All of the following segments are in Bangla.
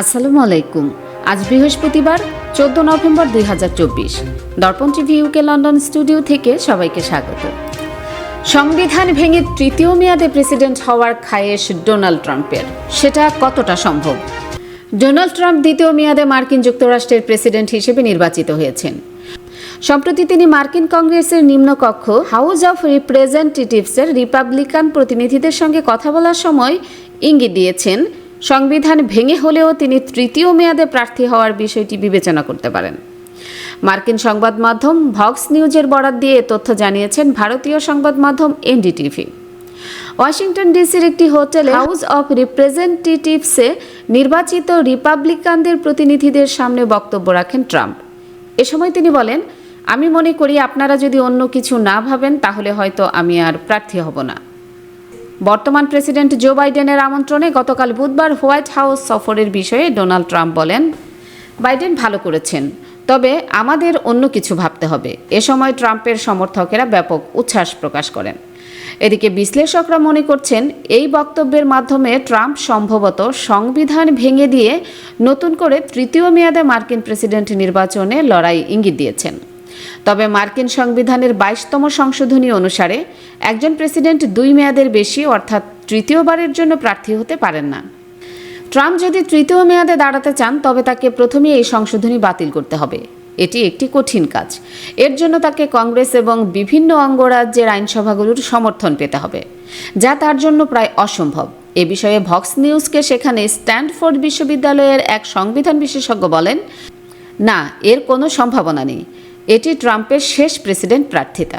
আসসালামু আলাইকুম। আজ বৃহস্পতিবার, চোদ্দ নভেম্বর দুই হাজার চব্বিশ। দর্পণ টিভি ইউকে লন্ডন স্টুডিও থেকে সবাইকে স্বাগত। সংবিধান ভেঙে তৃতীয় মেয়াদে প্রেসিডেন্ট হওয়ার খায়েশ ডোনাল্ড ট্রাম্পের। সেটা কতটা সম্ভব? ডোনাল্ড ট্রাম্প দ্বিতীয় মেয়াদে মার্কিন যুক্তরাষ্ট্রের প্রেসিডেন্ট হিসেবে নির্বাচিত হয়েছেন। সম্প্রতি তিনি মার্কিন কংগ্রেসের নিম্নকক্ষ হাউস অফ রিপ্রেজেন্টেটিভসের রিপাবলিকান প্রতিনিধিদের সঙ্গে কথা বলার সময় ইঙ্গিত দিয়েছেন সংবিধান ভেঙে হলেও তিনি তৃতীয় মেয়াদে প্রার্থী হওয়ার বিষয়টি বিবেচনা করতে পারেন। মার্কিন সংবাদ মাধ্যম ভক্স নিউজের বরাত দিয়ে তথ্য জানিয়েছেন ভারতীয় সংবাদ মাধ্যম এনডিটিভি। ওয়াশিংটন ডিসির একটি হোটেলে হাউস অফ রিপ্রেজেন্টেটিভসে নির্বাচিত রিপাবলিকানদের প্রতিনিধিদের সামনে বক্তব্য রাখেন ট্রাম্প। এ সময় তিনি বলেন, আমি মনে করি আপনারা যদি অন্য কিছু না ভাবেন, তাহলে হয়তো আমি আর প্রার্থী হব না। বর্তমান প্রেসিডেন্ট জো বাইডেনের আমন্ত্রণে গতকাল বুধবার হোয়াইট হাউস সফরের বিষয়ে ডোনাল্ড ট্রাম্প বলেন, বাইডেন ভালো করেছেন, তবে আমাদের অন্য কিছু ভাবতে হবে। এ সময় ট্রাম্পের সমর্থকেরা ব্যাপক উচ্ছ্বাস প্রকাশ করেন। এদিকে বিশ্লেষকরা মনে করছেন, এই বক্তব্যের মাধ্যমে ট্রাম্প সম্ভবত সংবিধান ভেঙে দিয়ে নতুন করে তৃতীয় মেয়াদে মার্কিন প্রেসিডেন্ট নির্বাচনে লড়াই ইঙ্গিত দিয়েছেন। তবে মার্কিন সংবিধানের বাইশতম সংশোধনী অনুসারে একজন প্রেসিডেন্ট দুই মেয়াদের বেশি, অর্থাৎ তৃতীয়বারের জন্য প্রার্থী হতে পারেন না। ট্রাম্প যদি তৃতীয় মেয়াদে দাঁড়াতে চান, তবে তাকে প্রথমে এই সংশোধনী বাতিল করতে হবে। এটি একটি কঠিন কাজ। এর জন্য তাকে কংগ্রেস এবং বিভিন্ন অঙ্গরাজ্যের আইনসভাগুলোর সমর্থন পেতে হবে, যা তার জন্য প্রায় অসম্ভব। এ বিষয়ে ভক্স নিউজকে সেখানে স্ট্যান্ডফোর্ড বিশ্ববিদ্যালয়ের এক সংবিধান বিশেষজ্ঞ বলেন, না, এর কোনো সম্ভাবনা নেই। এটি ট্রাম্পের শেষ প্রেসিডেন্ট প্রার্থিতা।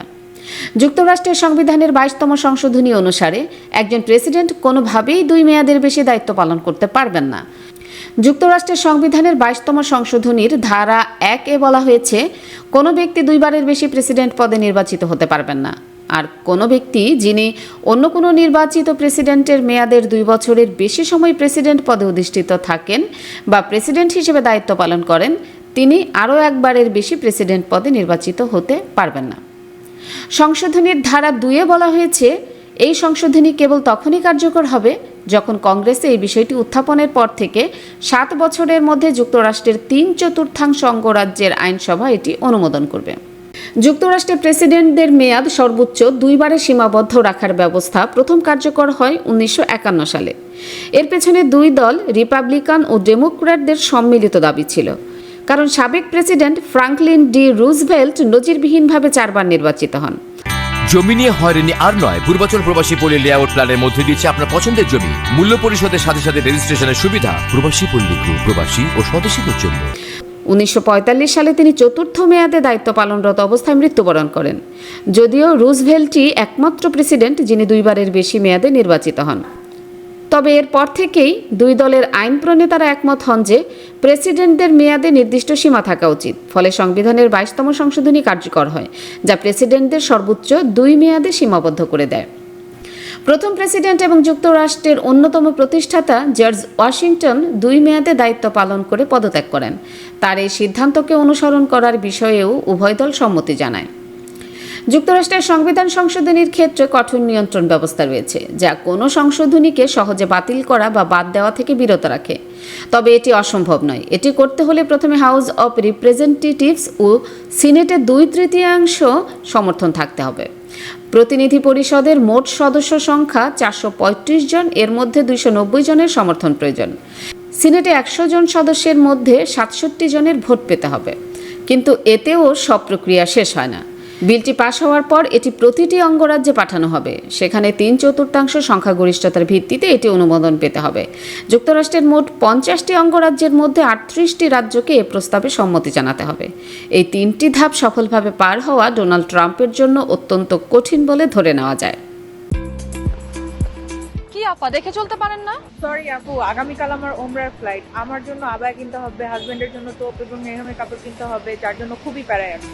যুক্তরাষ্ট্রের সংবিধানের বাইশতম সংশোধনী অনুসারে একজন প্রেসিডেন্ট কোনোভাবেই দুই মেয়াদের বেশি দায়িত্ব পালন করতে পারবেন না। যুক্তরাষ্ট্রের সংবিধানের বাইশতম সংশোধনীর ধারা এক এ বলা হয়েছে, কোনো ব্যক্তি দুইবারের বেশি প্রেসিডেন্ট পদে নির্বাচিত হতে পারবেন না। আর কোনো ব্যক্তি যিনি অন্য কোনো নির্বাচিত প্রেসিডেন্টের মেয়াদের দুই বছরের বেশি সময় প্রেসিডেন্ট পদে অধিষ্ঠিত থাকেন বা প্রেসিডেন্ট হিসেবে দায়িত্ব পালন করেন তিনি আরও একবারের বেশি প্রেসিডেন্ট পদে নির্বাচিত হতে পারবেন না। সংশোধনীর ধারা দুয়ে বলা হয়েছে, এই সংশোধনী কেবল তখনই কার্যকর হবে যখন কংগ্রেসে এই বিষয়টি উত্থাপনের পর থেকে সাত বছরের মধ্যে যুক্তরাষ্ট্রের তিন চতুর্থাংশ অঙ্গরাজ্যের আইনসভা এটি অনুমোদন করবে। যুক্তরাষ্ট্রের প্রেসিডেন্টদের মেয়াদ সর্বোচ্চ দুইবারে সীমাবদ্ধ রাখার ব্যবস্থা প্রথম কার্যকর হয় উনিশশো একান্ন সালে। এর পেছনে দুই দল, রিপাবলিকান ও ডেমোক্র্যাটদের সম্মিলিত দাবি ছিল। কারণ সাবেক প্রেসিডেন্ট ফ্রাঙ্কলিন ডি রুজভেল্ট নজিরবিহীনভাবে চারবার নির্বাচিত হন। জমি নিয়ে হয়রানি আর নয় পূর্বাচল প্রবাসী পল্লী লেআউট প্ল্যানের মধ্যে দিচ্ছে আপনার পছন্দের জমি। মূল্য পরিশোধের সাথে সাথে রেজিস্ট্রেশনের সুবিধা প্রবাসী পল্লী গ্রুপ প্রবাসী ও স্বদেশীদের জন্য। উনিশশো সালে তিনি চতুর্থ মেয়াদে দায়িত্ব পালনরত অবস্থায় মৃত্যুবরণ করেন। যদিও রুজভেল্টই একমাত্র প্রেসিডেন্ট যিনি দুইবারের বেশি মেয়াদে নির্বাচিত হন। তবে এরপর থেকেই দুই দলের আইন প্রণেতারা একমত হন যে প্রেসিডেন্টদের মেয়াদে নির্দিষ্ট সীমা থাকা উচিত, ফলে সংবিধানের বাইশতম সংশোধনী কার্যকর হয়, যা প্রেসিডেন্টদের সর্বোচ্চ দুই মেয়াদে সীমাবদ্ধ করে দেয়। প্রথম প্রেসিডেন্ট এবং যুক্তরাষ্ট্রের অন্যতম প্রতিষ্ঠাতা জর্জ ওয়াশিংটন দুই মেয়াদে দায়িত্ব পালন করে পদত্যাগ করেন। তার এই সিদ্ধান্তকে অনুসরণ করার বিষয়েও উভয় দল সম্মতি জানায়। যুক্তরাষ্ট্রের সংবিধান সংশোধনীর ক্ষেত্রে কঠোর নিয়ন্ত্রণ ব্যবস্থা রয়েছে, যা কোনো সংশোধনীকে সহজে বাতিল করা বা বাদ দেওয়া থেকে বিরত রাখে। তবে এটি অসম্ভব নয়। এটি করতে হলে প্রথমে হাউস অব রিপ্রেজেন্টেটিভস ও সিনেটের দুই তৃতীয়াংশ সমর্থন থাকতে হবে। প্রতিনিধি পরিষদের মোট সদস্য সংখ্যা চারশো পঁয়ত্রিশ জন, এর মধ্যে দুইশো নব্বই জনের সমর্থন প্রয়োজন। সিনেটে একশো জন সদস্যের মধ্যে সাতষট্টি জনের ভোট পেতে হবে। কিন্তু এতেও সব প্রক্রিয়া শেষ হয় না। বিলটি পাশ হওয়ার পর এটি প্রতিটি অঙ্গরাজ্যে পাঠানো হবে। সেখানে তিন চতুর্থাংশ সংখ্যাগরিষ্ঠতার ভিত্তিতে এটি অনুমোদন পেতে হবে। যুক্তরাষ্ট্রের মোট পঞ্চাশটি অঙ্গরাজ্যের মধ্যে আটত্রিশটি রাজ্যকে এ প্রস্তাবে সম্মতি জানাতে হবে। এই তিনটি ধাপ সফলভাবে পার হওয়া ডোনাল্ড ট্রাম্পের জন্য অত্যন্ত কঠিন বলে ধরে নেওয়া যায়। কি আপা দেখে চলতে পারেন না? সরি আপু আগামীকাল আমার ওমরার ফ্লাইট আমার জন্য আবায় কিনতে হবে হাজবেন্ডের জন্য তোপ এবং মেহমের কাপড় কিনতে হবে যার জন্য খুবই প্যারায় আছি